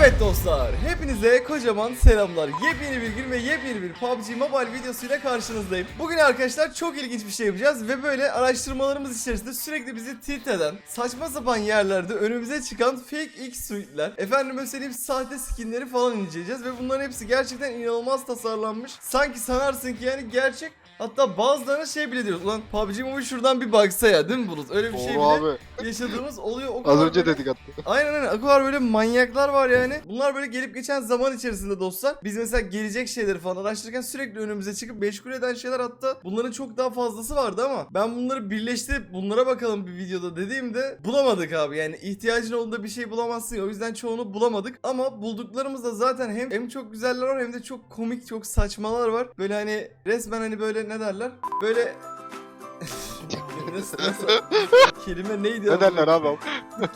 Evet dostlar, hepinize kocaman selamlar. Yepyeni bir gün ve yepyeni bir PUBG Mobile videosuyla karşınızdayım. Bugün arkadaşlar çok ilginç bir şey yapacağız ve böyle araştırmalarımız içerisinde sürekli bizi tilt eden, saçma sapan yerlerde önümüze çıkan fake X suite'ler, efendime söyleyeyim sahte skinleri falan inceleyeceğiz ve bunların hepsi gerçekten inanılmaz tasarlanmış. Sanki sanarsın ki yani gerçek Hatta bazılarına şey bile diyoruz. Ulan PUBG Mobile şuradan bir baksa ya değil mi Bulut? Öyle bir şey bile abi. yaşadığımız oluyor. O Az kadar önce böyle- dedik hatta. Aynen aynen. O kadar böyle manyaklar var yani. Bunlar böyle gelip geçen zaman içerisinde dostlar. Biz mesela gelecek şeyleri falan araştırırken sürekli önümüze çıkıp meşgul eden şeyler hatta bunların çok daha fazlası vardı ama ben bunları birleştirip bunlara bakalım bir videoda dediğimde bulamadık abi. Yani ihtiyacın olduğunda bir şey bulamazsın ya. O yüzden çoğunu bulamadık. Ama bulduklarımızda zaten hem, hem çok güzeller var hem de çok komik çok saçmalar var. Böyle hani resmen hani böyle ne derler? Böyle nasıl, nasıl? Kelime neydi? Ne derler abi?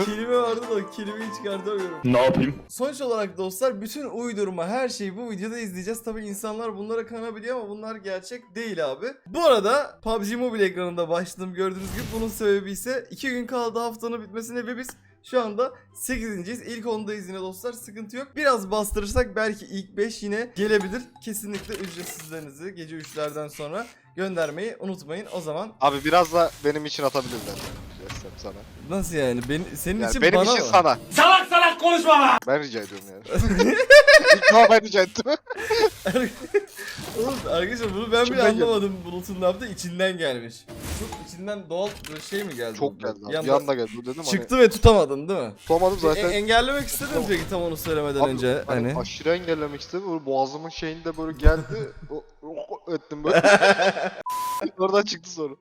Kelime vardı da o kelimeyi çıkartamıyorum. Ne yapayım? Sonuç olarak dostlar bütün uydurma her şeyi bu videoda izleyeceğiz. Tabi insanlar bunlara kanabiliyor ama bunlar gerçek değil abi. Bu arada PUBG Mobile ekranında başladım gördüğünüz gibi. Bunun sebebi ise 2 gün kaldı haftanın bitmesine ve biz şu anda 8.yiz. İlk 10'dayız yine dostlar. Sıkıntı yok. Biraz bastırırsak belki ilk 5 yine gelebilir. Kesinlikle ücretsizlerinizi gece 3'lerden sonra göndermeyi unutmayın. O zaman Abi biraz da benim için atabilirler. Desem sana. nasıl yani? Benim, senin Yani için benim bana için mı? sana. Salak salak konuşma! Ben rica ediyorum yani. İlk defa ben rica ettim. Oğlum arkadaşlar bunu ben bile İçinden geldi. anlamadım Bulut'un ne yaptığı içinden gelmiş. Çok içinden doğal bir şey mi geldi? Çok geldi abi. Bir anda geldi. Dedim Çıktı ve tutamadın değil mi? hani. Tutamadım zaten. E- engellemek istedin mi peki tam onu söylemeden Abi, önce hani hani? aşırı engellemek istedim. Böyle boğazımın şeyinde böyle geldi. o, o- ettim böyle. Oradan çıktı sonra.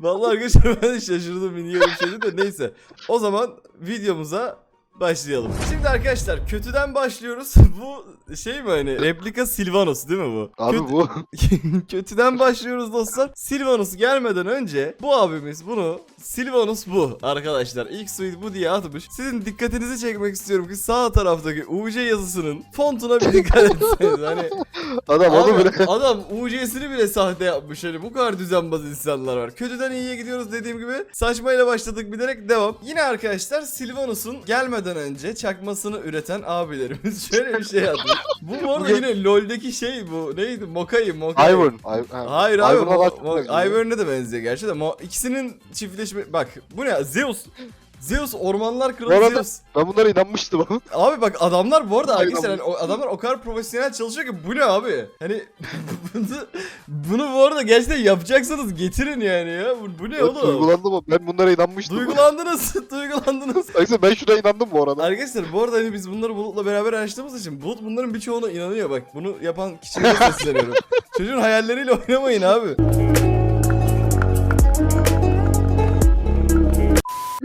Vallahi arkadaşlar ben de şaşırdım niye öyle bir şeydi de neyse. O zaman videomuza başlayalım. Şimdi arkadaşlar kötüden başlıyoruz. bu şey mi hani replika Silvanos değil mi bu? Abi Kötü- bu. Kötüden başlıyoruz dostlar. Silvanus gelmeden önce bu abimiz bunu Silvanus bu arkadaşlar. İlk suite bu diye atmış. Sizin dikkatinizi çekmek istiyorum ki sağ taraftaki UC yazısının fontuna bir dikkat etseniz. Hani Adam onu abi, bile. adam UC'sini bile sahte yapmış. Hani bu kadar düzenbaz insanlar var. Kötüden iyiye gidiyoruz dediğim gibi. Saçmayla başladık bilerek devam. Yine arkadaşlar Silvanus'un gelmeden önce çakmasını üreten abilerimiz şöyle bir şey yazmış. Bu bu yine LoL'deki şey bu. Neydi? Mokai, Mokai. Ivern. Hayır abi. Ivern'a de benziyor gerçi de. Mo- ikisinin çiftleşme... Bak bu ne? Zeus. Zeus ormanlar kralı Bu arada- Zeus. Ben bunlara inanmıştım ama. Abi bak adamlar bu arada Hayır, arkadaşlar hani o adamlar o kadar profesyonel çalışıyor ki bu ne abi? Hani bunu, bunu bu arada gerçekten yapacaksanız getirin yani ya. Bu, bu ne Evet, oğlum? Duygulandım ama ben bunlara inanmıştım. Duygulandınız. Duygulandınız. Baksana ben şuna inandım bu arada. Arkadaşlar bu arada hani biz bunları Bulut'la beraber araştırdığımız için Bulut bunların birçoğuna inanıyor bak. Bunu yapan kişiye sesleniyorum. Çocuğun hayalleriyle oynamayın abi.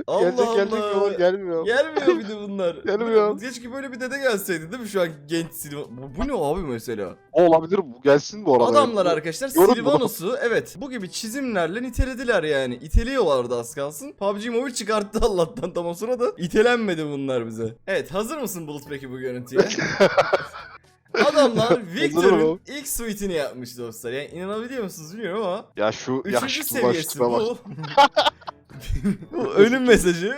Allah gelecek gelecek Allah. diyorlar gelmiyor. Gelmiyor bir de bunlar. Gelmiyor. Keşke böyle bir dede gelseydi değil mi şu an genç Silvan? Bu, bu ne abi mesela? O olabilir bu gelsin bu arada. Adamlar arkadaşlar Yorum evet bu gibi çizimlerle nitelediler yani. İteliyorlardı az kalsın. PUBG Mobile çıkarttı Allah'tan tam o sırada. İtelenmedi bunlar bize. Evet hazır mısın Bulut peki bu görüntüye? Adamlar Victor'ın ilk suite'ini yapmış dostlar. Yani inanabiliyor musunuz bilmiyorum ama. Ya şu Üçüncü yakışıklı seviyesi bu ölüm mesajı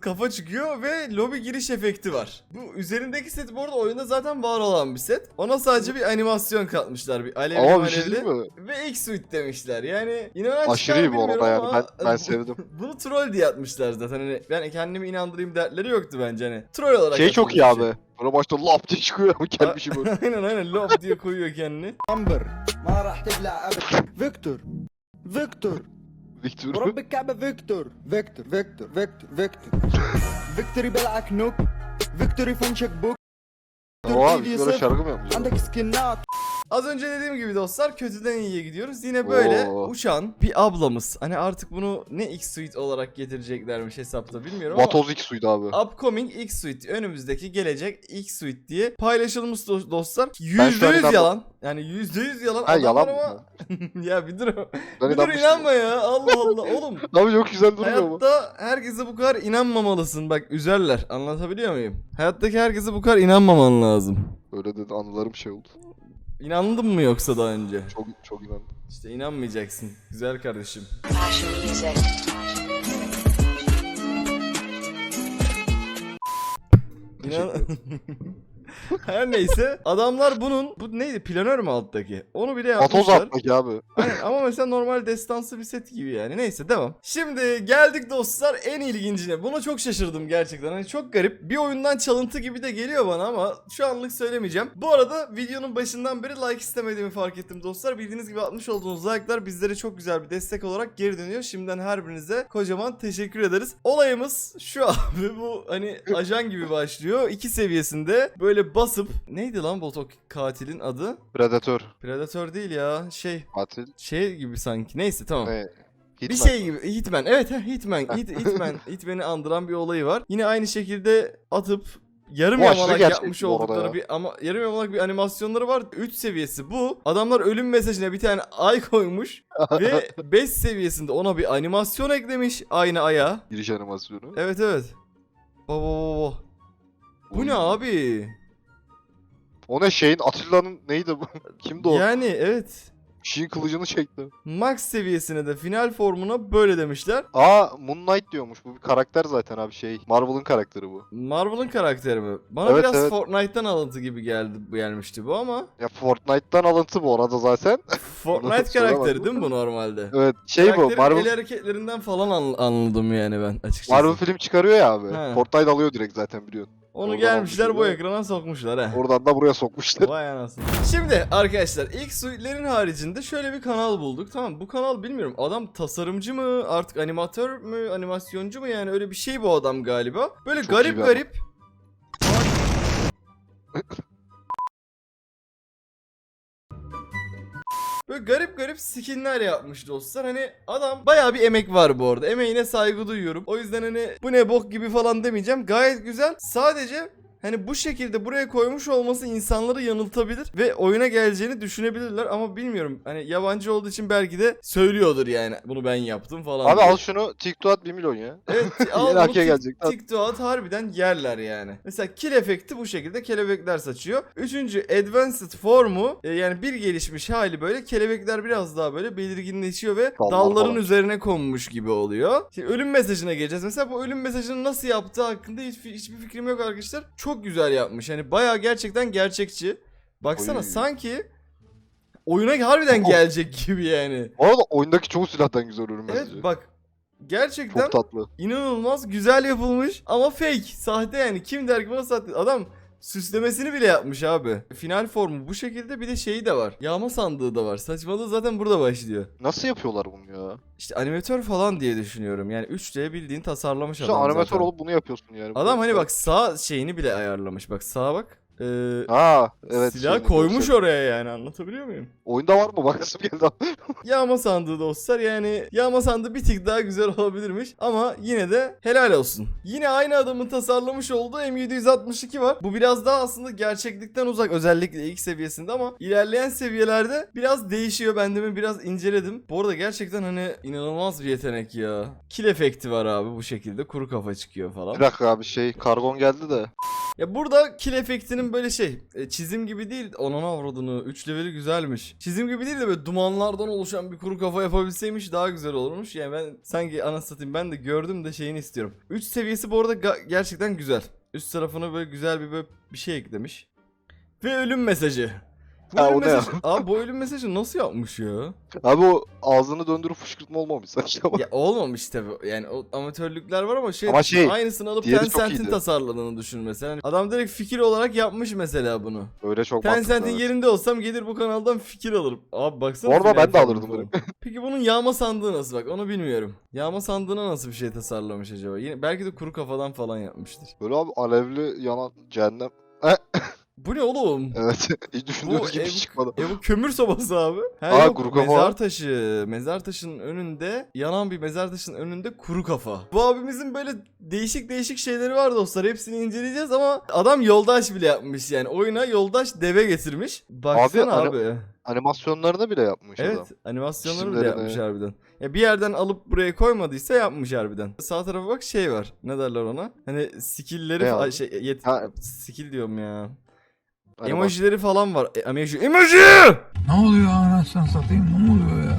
kafa çıkıyor ve lobi giriş efekti var. Bu üzerindeki set bu arada oyunda zaten var olan bir set. Ona sadece bir animasyon katmışlar. Bir alevli Ama bir alevli. şey? Ve ilk suit demişler. Yani inanç Aşırı iyi bu arada yani. Ben, ben sevdim. Bunu troll diye atmışlar zaten. Hani ben kendimi inandırayım dertleri yoktu bence hani. Troll olarak. Şey çok iyi abi. Şey. Sonra başta lap diye çıkıyor ama kendisi böyle. aynen aynen lap diye koyuyor kendini. Amber. Ma rah. Victor. Victor. فيكتور Victor. ورب الكعبه فيكتور فيكتور فيكتور فيكتور فيكتور فيكتور يبلعك نوك فيكتور يفنشك بوك O abi biz böyle şarkı mı yapmışız? عندك سكنات Az önce dediğim gibi dostlar kötüden iyiye gidiyoruz. Yine böyle Oo. uçan bir ablamız. Hani artık bunu ne X Suite olarak getireceklermiş hesapta bilmiyorum ama. Vatoz 2 suydu abi. Upcoming X Suite önümüzdeki gelecek X Suite diye paylaşılmış do- dostlar. %100 inanmam. yalan. Yani %100 yalan. Ha Adamlar yalan ama... mı? ya bir dur. Ben bir dur inanmıştım. inanma ya. Allah Allah oğlum. Abi çok güzel duruyor mu? Hayatta herkese bu kadar inanmamalısın. Bak üzerler. Anlatabiliyor muyum? Hayattaki herkese bu kadar inanmaman lazım. Öyle dedi anılarım şey oldu. İnandın mı yoksa daha önce? Çok çok inandım. İşte inanmayacaksın. Güzel kardeşim. İnan-. Her neyse adamlar bunun bu neydi planör mü alttaki? Onu bile Atoz yapmışlar. atmak abi. Aynen, ama mesela normal destansı bir set gibi yani. Neyse devam. Şimdi geldik dostlar en ilgincine. Buna çok şaşırdım gerçekten. Hani çok garip. Bir oyundan çalıntı gibi de geliyor bana ama şu anlık söylemeyeceğim. Bu arada videonun başından beri like istemediğimi fark ettim dostlar. Bildiğiniz gibi atmış olduğunuz like'lar bizlere çok güzel bir destek olarak geri dönüyor. Şimdiden her birinize kocaman teşekkür ederiz. Olayımız şu abi bu hani ajan gibi başlıyor. İki seviyesinde böyle basıp neydi lan bu katilin adı? Predator. Predator değil ya şey Katil. şey gibi sanki. Neyse tamam. Ne? Bir Hitman. şey gibi Hitman. Evet he, Hitman. Hit, Hitman. Hitman'i andıran bir olayı var. Yine aynı şekilde atıp yarım yamalak yapmış oldukları ya. bir ama yarım yamalak bir animasyonları var. 3 seviyesi bu. Adamlar ölüm mesajına bir tane ay koymuş ve 5 seviyesinde ona bir animasyon eklemiş aynı aya. Giriş animasyonu. Evet evet. Baba baba. Bu ne abi? O ne şeyin Atilla'nın neydi bu? Kimdi o? Yani evet. Şeyin kılıcını çekti. Max seviyesine de final formuna böyle demişler. Aa Moon Knight diyormuş. Bu bir karakter zaten abi şey. Marvel'ın karakteri bu. Marvel'ın karakteri mi? Bana Evet, biraz evet. Fortnite'tan alıntı gibi geldi gelmişti bu ama Ya Fortnite'tan alıntı bu arada zaten. Fortnite karakteri değil mi bu normalde? evet şey bu. Karakterin Marvel, el hareketlerinden falan an- anladım yani ben açıkçası. Marvel film çıkarıyor ya abi. He. Fortnite alıyor direkt zaten biliyorsun. Onu oradan gelmişler bu almışlar. ekrana sokmuşlar he. Oradan da buraya sokmuşlar. Vay anasını. Şimdi arkadaşlar ilk suitlerin haricinde şöyle bir kanal bulduk. Tamam bu kanal bilmiyorum adam tasarımcı mı artık animatör mü animasyoncu mu yani öyle bir şey bu adam galiba. Böyle Çok iyi garip bir adam. garip. Böyle garip garip skinler yapmış dostlar. Hani adam bayağı bir emek var bu arada. Emeğine saygı duyuyorum. O yüzden hani bu ne bok gibi falan demeyeceğim. Gayet güzel. Sadece Hani bu şekilde buraya koymuş olması insanları yanıltabilir ve oyuna geleceğini düşünebilirler ama bilmiyorum. Hani yabancı olduğu için belki de söylüyordur yani bunu ben yaptım falan. Abi diye. al şunu TikTok at 1 milyon ya. Evet al bunu hakiye tik- gelecek. At. TikTok'a at harbiden yerler yani. Mesela kill efekti bu şekilde kelebekler saçıyor. Üçüncü advanced formu e, yani bir gelişmiş hali böyle kelebekler biraz daha böyle belirginleşiyor ve Dallar dalların falan. üzerine konmuş gibi oluyor. Şimdi ölüm mesajına geleceğiz. Mesela bu ölüm mesajını nasıl yaptığı hakkında hiç, hiçbir fikrim yok arkadaşlar. Çok güzel yapmış. Hani bayağı gerçekten gerçekçi. Baksana Oy. sanki oyuna harbiden gelecek gibi yani. Bu arada oyundaki çoğu silahtan güzel ölüm Evet mesajı. bak gerçekten Çok tatlı. İnanılmaz güzel yapılmış ama fake. Sahte yani. Kim der ki buna sahte? Adam süslemesini bile yapmış abi. Final formu bu şekilde bir de şeyi de var. Yağma sandığı da var. Saçmalığı zaten burada başlıyor. Nasıl yapıyorlar bunu ya? İşte animatör falan diye düşünüyorum. Yani 3D bildiğin tasarlamış Sen adam animatör zaten. olup bunu yapıyorsun yani. Adam hani bak sağ şeyini bile ayarlamış. Bak sağa bak. Ee, Ha evet. silah şeyini koymuş görsel. oraya yani anlatabiliyor muyum? Oyunda var mı? Bakasım geldi. Yağma sandığı dostlar yani yağma sandığı bir tık daha güzel olabilirmiş ama yine de helal olsun. Yine aynı adamın tasarlamış olduğu M762 var. Bu biraz daha aslında gerçeklikten uzak özellikle ilk seviyesinde ama ilerleyen seviyelerde biraz değişiyor. Ben de biraz inceledim. Bu arada gerçekten hani inanılmaz bir yetenek ya. Kill efekti var abi bu şekilde kuru kafa çıkıyor falan. Bir dakika abi şey kargon geldi de. Ya burada kill efektinin böyle şey e, çizim gibi değil onun avradını 3 leveli güzelmiş. Çizim gibi değil de böyle dumanlardan oluşan bir kuru kafa yapabilseymiş daha güzel olurmuş. Yani ben sanki satayım ben de gördüm de şeyini istiyorum. 3 seviyesi bu arada gerçekten güzel. Üst tarafına böyle güzel bir böyle bir şey eklemiş. Ve ölüm mesajı. Bu Ha, ölüm o ne mesajı, abi bu ölüm mesajı nasıl yapmış ya? Abi o ağzını döndürüp fışkırtma olmamış sanki ama. ya olmamış tabi. Yani o amatörlükler var ama şey, Ama şey, aynısını alıp diğeri çok Tencent'in iyiydi. tasarladığını düşün mesela. Hani adam direkt fikir olarak yapmış mesela bunu. Öyle çok mantıklı. Tencent'in evet. yerinde olsam gelir bu kanaldan fikir alırım. Abi baksana. Orada ben de alırdım falan. Peki bunun yağma sandığı nasıl bak onu bilmiyorum. Yağma sandığına nasıl bir şey tasarlamış acaba? Yine belki de kuru kafadan falan yapmıştır. Böyle abi alevli yanan cehennem. Bu ne oğlum? Evet. Hiç Bu, düşündüğümüz gibi e, şey çıkmadı. bu, e, bu kömür sobası abi. Ha, Aa, yok, kuru kafa. Mezar taşı. Mezar taşının önünde yanan bir mezar taşının önünde kuru kafa. Bu abimizin böyle değişik değişik şeyleri var dostlar. Hepsini inceleyeceğiz ama adam yoldaş bile yapmış yani. Oyuna yoldaş deve getirmiş. Baksana Abi, abi. Animasyonlarını bile yapmış adam. Evet animasyonları bile yapmış harbiden. Ya bir yerden alıp buraya koymadıysa yapmış harbiden. Sağ tarafa bak şey var. Ne derler ona? Hani skill'leri şey yet Ha. skill diyorum ya. Animasyon- Emojileri falan var. E, emoji emoji! Ne oluyor anasını satayım ne oluyor ya?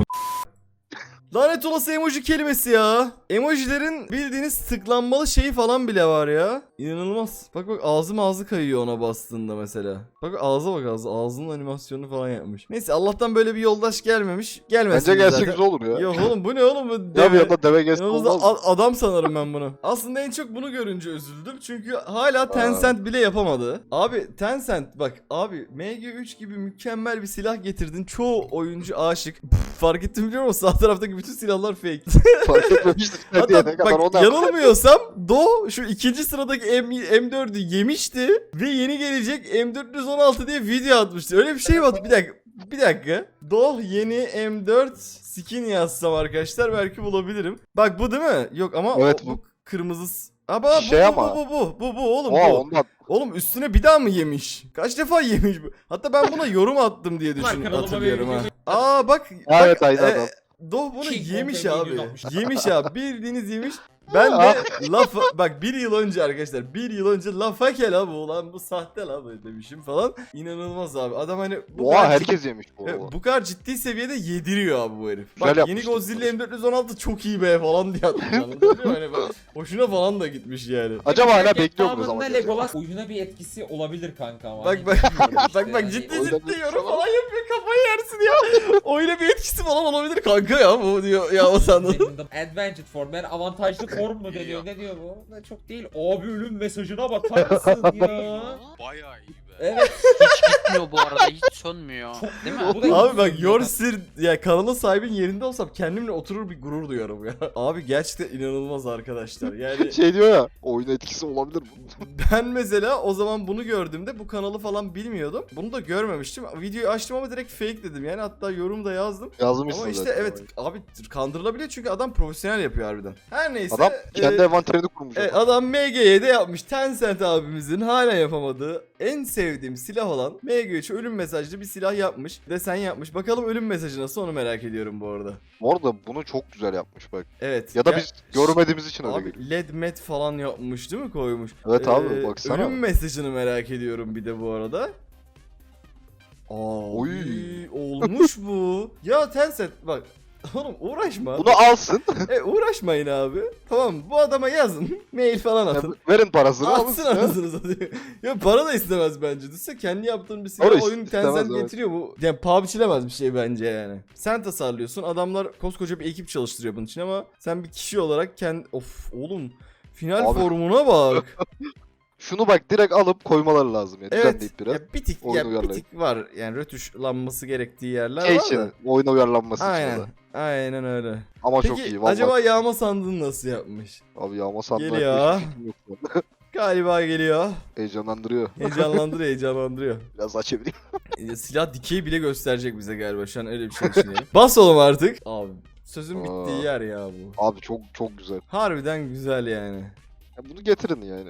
Lanet olası emoji kelimesi ya. Emojilerin bildiğiniz tıklanmalı şeyi falan bile var ya. İnanılmaz. Bak bak ağzım ağzı kayıyor ona bastığında mesela. Bak ağza bak ağzı. Ağzının animasyonunu falan yapmış. Neyse Allah'tan böyle bir yoldaş gelmemiş. Gelmesin Bence gelse güzel olur ya. Yok oğlum bu ne oğlum bu Ya deve. yanda deve gelse Yanımızda olmaz adam sanırım ben bunu. Aslında en çok bunu görünce üzüldüm. Çünkü hala Tencent bile yapamadı. Abi Tencent bak abi MG3 gibi mükemmel bir silah getirdin. Çoğu oyuncu aşık. Fark ettim biliyor musun? Sağ taraftaki bütün silahlar fake. Fark diye Hatta bak yanılmıyorsam Do şu ikinci sıradaki M, M4'ü yemişti ve yeni gelecek M416 diye video atmıştı. Öyle bir şey vardı. Bir dakika. Bir dakika. Do yeni M4 skin yazsam arkadaşlar belki bulabilirim. Bak bu değil mi? Yok ama Evet, o- bu. kırmızı. s- Ama bu, Şey bu, ama. bu, bu, bu, bu, bu, oğlum Aa bu. ondan. Oğlum üstüne bir daha mı yemiş? Kaç defa yemiş bu? Hatta ben buna yorum attım diye düşün kanalıma hatırlıyorum ha. Aa bak. Evet, bak, adam. Doh bunu King yemiş abi. 760. Yemiş abi. Bildiğiniz yemiş. Ben de laf bak bir yıl önce arkadaşlar bir yıl önce lafa gel abi ulan bu sahte la demişim falan. İnanılmaz abi. Adam hani bu Oha kadar herkes yemiş bu. Evet, bu kadar ciddi seviyede yediriyor abi bu herif. Güzel Bak yeni. Godzilla M416 çok iyi be falan diye atmış. Hani bak, hoşuna falan da gitmiş yani. Acaba hala bekliyor mu zaman? Legolas oyuna bir etkisi olabilir kanka ama. Bak Hani bak bak bak Hani ciddi ciddi yorum falan- falan yapıyor kafayı yersin ya. Öyle bir etkisi falan olabilir kanka ya bu diyor ya o sandım. Advantage form yani avantajlı form mu deniyor ne diyor bu? Ne çok değil. Abi ölüm mesajına bakar mısın ya? Bayağı iyi Evet. Bitmiyor bu arada hiç sönmüyor. Değil mi? Bu da Abi bak iyi. your sir ya kanalın sahibinin yerinde olsam kendimle oturur bir gurur duyarım ya. Abi gerçekten inanılmaz arkadaşlar. Yani Şey diyor ya oyun etkisi olabilir mi? ben mesela o zaman bunu gördüğümde bu kanalı falan bilmiyordum. Bunu da görmemiştim. Videoyu açtım ama direkt fake dedim. Yani hatta yorum da yazdım. Yazmışsın Ama işte zaten. evet abi kandırılabiliyor çünkü adam profesyonel yapıyor harbiden. Her neyse. Adam kendi e, envanterini kurmuş. e, adam MG'ye de yapmış. Tencent abimizin hala yapamadığı en sevdiğim silah olan MG3 ölüm mesajlı bir silah yapmış. Desen yapmış. Bakalım ölüm mesajı nasıl onu merak ediyorum bu arada. Bu arada bunu çok güzel yapmış bak. Evet. Ya da Ya- biz görmediğimiz için öyle. Abi led met falan yapmış değil mi koymuş? Evet abi, Ee, baksana. Ölüm mesajını merak ediyorum bir de bu arada. Aa, Oy. olmuş bu. Ya Tencent bak oğlum uğraşma. Bunu alsın. E uğraşmayın abi. Tamam bu adama yazın. Mail falan atın. verin parasını Atsın ya. anasını satayım. Ya para da istemez bence. Düşünsene kendi yaptığın bir silah oyun Tencent evet. getiriyor bu. Yani paha biçilemez bir şey bence yani. Sen tasarlıyorsun. Adamlar koskoca bir ekip çalıştırıyor bunun için ama sen bir kişi olarak kendi... Of oğlum. Final Abi. formuna bak. Şunu bak direkt alıp koymaları lazım ya. evet. Biraz. Ya bir Oyunu ya bir tık var. Yani rötuşlanması gerektiği yerler Şey var için, da. oyuna uyarlanması için. Aynen. da. Aynen öyle. Ama Peki çok iyi. Vallahi. acaba yağma sandığını nasıl yapmış? Abi yağma sandığı Geliyor. Galiba geliyor. Heyecanlandırıyor. Heyecanlandırıyor, heyecanlandırıyor. Biraz çevireyim. E, Silah dikeyi bile gösterecek bize galiba. Şu an öyle bir şey düşünüyorum. Bas oğlum artık. Abi sözün Aa. bittiği yer ya bu. Abi çok çok güzel. Harbiden güzel yani. Ya bunu getirin yani.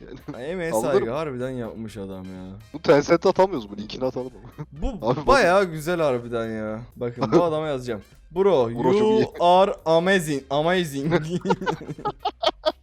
Bunu Ay, Emeğe saygı harbiden yapmış adam ya. bu Tencent'e atamıyoruz. Bu linkini atalım. Bu Abi bak- bayağı güzel harbiden ya. Bakın bu adama yazacağım. Bro, Bro çok iyi. you are amazing. Amazing.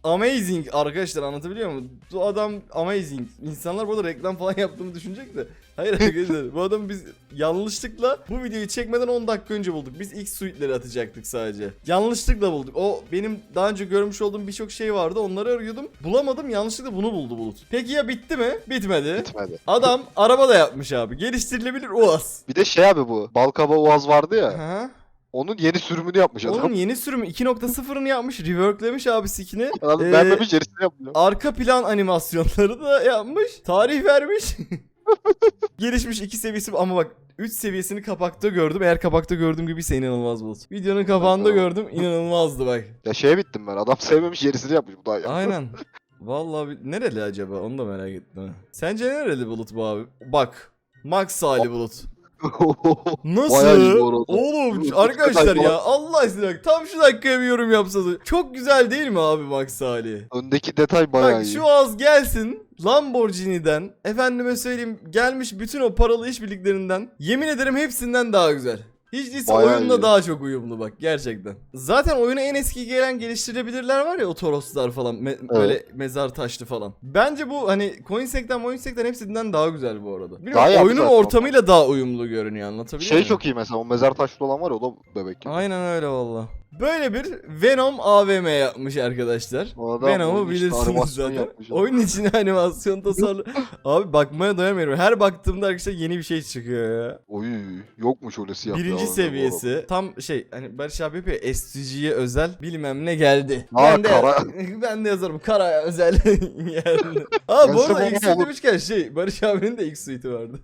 amazing arkadaşlar anlatabiliyor muyum? Bu adam amazing. İnsanlar burada reklam falan yaptığımı düşünecek de. Hayır arkadaşlar bu adamı biz yanlışlıkla bu videoyu çekmeden 10 dakika önce bulduk. Biz ilk suite'leri atacaktık sadece. Yanlışlıkla bulduk. O benim daha önce görmüş olduğum birçok şey vardı. Onları arıyordum. Bulamadım. Yanlışlıkla bunu buldu Bulut. Peki ya bitti mi? Bitmedi. Bitmedi. Adam araba da yapmış abi. Geliştirilebilir UAZ. Bir de şey abi bu. Balkaba Uaz vardı ya. Aha. Onun yeni sürümünü yapmış adam. Onun yeni sürümü 2.0'ını yapmış. Reworklemiş abi skin'i. Adam Ee, beğenmemiş gerisini yapmıyor. Arka plan animasyonları da yapmış. Tarih vermiş. Gelişmiş iki seviyesi ama bak 3 seviyesini kapakta gördüm. Eğer kapakta gördüğüm gibiyse inanılmaz bulut. Videonun kapağında gördüm. inanılmazdı bak. Ya şeye bittim ben. Adam sevmemiş gerisini yapmış. Bu daha. Aynen. Vallahi bi- nereli acaba? Onu da merak ettim. Sence nereli bulut bu abi? Bak. Max Salih bulut. Nasıl? Oğlum arkadaşlar ya Allah aşkına bak, tam şu dakikaya bir yorum yapsanız. Çok güzel değil mi abi Max Salih? Öndeki detay bayağı Bak iyi. şu az gelsin Lamborghini'den efendime söyleyeyim gelmiş bütün o paralı işbirliklerinden yemin ederim hepsinden daha güzel. Hiç değilse Bayağı oyunla iyi. daha çok uyumlu bak gerçekten. Zaten oyuna en eski gelen geliştirebilirler var ya o Toroslar falan me- böyle mezar taşlı falan. Bence bu hani Coinsek'ten Coinsek'ten hepsinden daha güzel bu arada. Bilmiyorum, Daha oyunun zaten. ortamıyla daha uyumlu görünüyor anlatabiliyor Şey muyum? çok iyi mesela. O mezar taşlı olan var ya o da bebek gibi. Aynen öyle valla. Böyle bir Venom AVM yapmış arkadaşlar. Venom'u bilirsiniz zaten. Oyun içine animasyon tasarlı. Abi bakmaya doyamıyorum. Her baktığımda arkadaşlar yeni bir şey çıkıyor ya. Oy yokmuş öyle siyah. Birinci seviyesi. Tam şey hani Barış abi yapıyor ya, STG'ye özel bilmem ne geldi. Aa, ben de kara. ben de yazarım kara özel geldi. Aa bu arada ilk suite demişken şey Barış abinin de ilk suite'i vardı.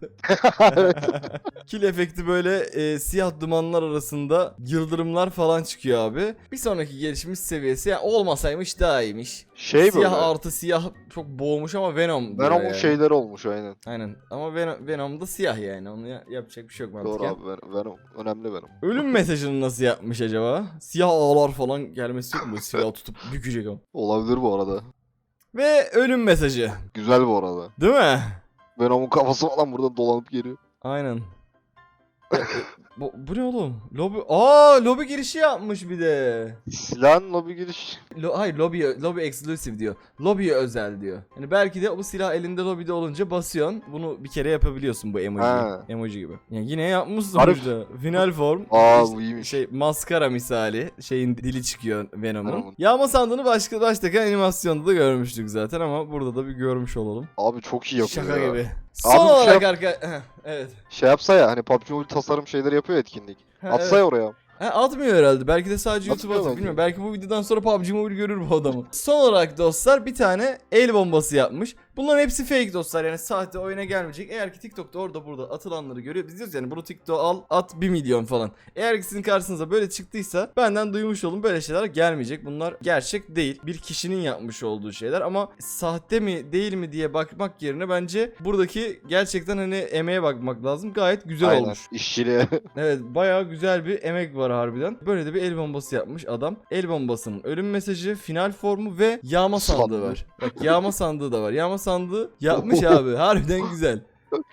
Kill efekti böyle e, siyah dumanlar arasında yıldırımlar falan çıkıyor abi. Bir sonraki gelişmiş seviyesi yani olmasaymış daha iyiymiş. Şey siyah böyle. artı siyah çok boğmuş ama Venom. diyor Venom'un yani. şeyleri olmuş aynen. Aynen ama Venom, Venom da siyah yani onu ya- yapacak bir şey yok Doğru mantıken. abi Venom. Venom. Önemli Venom. Ölüm mesajını nasıl yapmış acaba? Siyah ağlar falan gelmesi yok mu? Silah tutup bükecek ama. Olabilir bu arada. Ve ölüm mesajı. Güzel bu arada. Değil mi? Venom'un kafası falan burada dolanıp geliyor. Aynen. Bu, bu ne oğlum? Lobi... Aa lobi girişi yapmış bir de. Silahın lobi giriş. Lo hayır lobby, lobby exclusive diyor. Lobby'ye özel diyor. Yani belki de bu silah elinde lobby'de olunca basıyorsun. Bunu bir kere yapabiliyorsun bu emoji. Ha. Emoji gibi. Yani yine yapmış sonuçta. Final form. Aa İşte iyiymiş. şey maskara misali şeyin dili çıkıyor Venom'un. Venom'un. Yağma sandığını başka baştaki animasyonda da görmüştük zaten ama burada da bir görmüş olalım. Abi çok iyi yapıyor Şaka ya. gibi. Abi Son bu şey olarak yap- arka evet. Şey yapsa ya hani PUBG Mobile tasarım şeyleri yapıyor ya etkinlik. Ha, Atsa ya oraya. Ha, atmıyor herhalde. Belki de sadece YouTube'a atıyor. Bilmiyorum. Belki bu videodan sonra PUBG Mobile görür bu adamı. Son olarak dostlar bir tane el bombası yapmış. Bunların hepsi fake dostlar. Yani sahte oyuna gelmeyecek. Eğer ki TikTok'ta orada burada atılanları görüyor. Biz diyoruz yani bunu TikTok'a al at 1 milyon falan. Eğer ki sizin karşınıza böyle çıktıysa benden duymuş olun böyle şeyler gelmeyecek. Bunlar gerçek değil. Bir kişinin yapmış olduğu şeyler ama sahte mi değil mi diye bakmak yerine bence buradaki gerçekten hani emeğe bakmak lazım. Gayet güzel Aynen. olmuş. İşçiliğe. Evet bayağı güzel bir emek var harbiden. Böyle de bir el bombası yapmış adam. El bombasının ölüm mesajı, final formu ve yağma sandığı var. Bak yağma sandığı da var. Yağma sandığı yapmış abi. Harbiden güzel.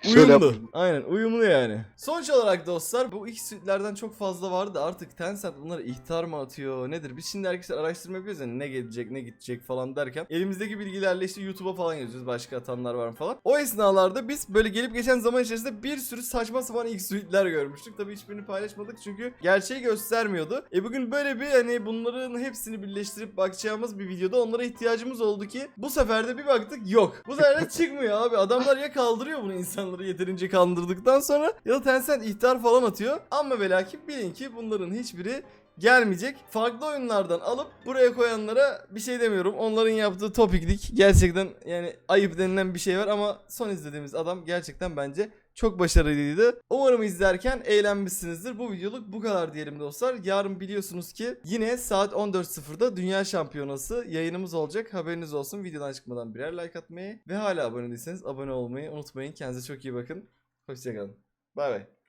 Şöyle Uyumlu. Aynen uyumlu yani. Sonuç olarak dostlar bu iki sütlerden çok fazla vardı. Artık Tencent bunları ihtar mı atıyor nedir? Biz şimdi arkadaşlar araştırma yapıyoruz yani ne gelecek ne gidecek falan derken. Elimizdeki bilgilerle işte YouTube'a falan yazıyoruz. Başka atanlar var mı falan. O esnalarda biz böyle gelip geçen zaman içerisinde bir sürü saçma sapan ilk suitler görmüştük. Tabii hiçbirini paylaşmadık çünkü gerçeği göstermiyordu. E bugün böyle bir hani bunların hepsini birleştirip bakacağımız bir videoda onlara ihtiyacımız oldu ki bu sefer de bir baktık yok. Bu sefer de çıkmıyor abi. Adamlar ya kaldırıyor bunu insanları yeterince kandırdıktan sonra ya da Tencent ihtar falan atıyor. Ama ve lakin bilin ki bunların hiçbiri gelmeyecek. Farklı oyunlardan alıp buraya koyanlara bir şey demiyorum. Onların yaptığı topiklik gerçekten yani ayıp denilen bir şey var ama son izlediğimiz adam gerçekten bence çok başarılıydı. Umarım izlerken eğlenmişsinizdir. Bu videoluk bu kadar diyelim dostlar. Yarın biliyorsunuz ki yine saat 14.00'da Dünya Şampiyonası yayınımız olacak. Haberiniz olsun. Videodan çıkmadan birer like atmayı ve hala abone değilseniz abone olmayı unutmayın. Kendinize çok iyi bakın. Hoşçakalın. Bay bay.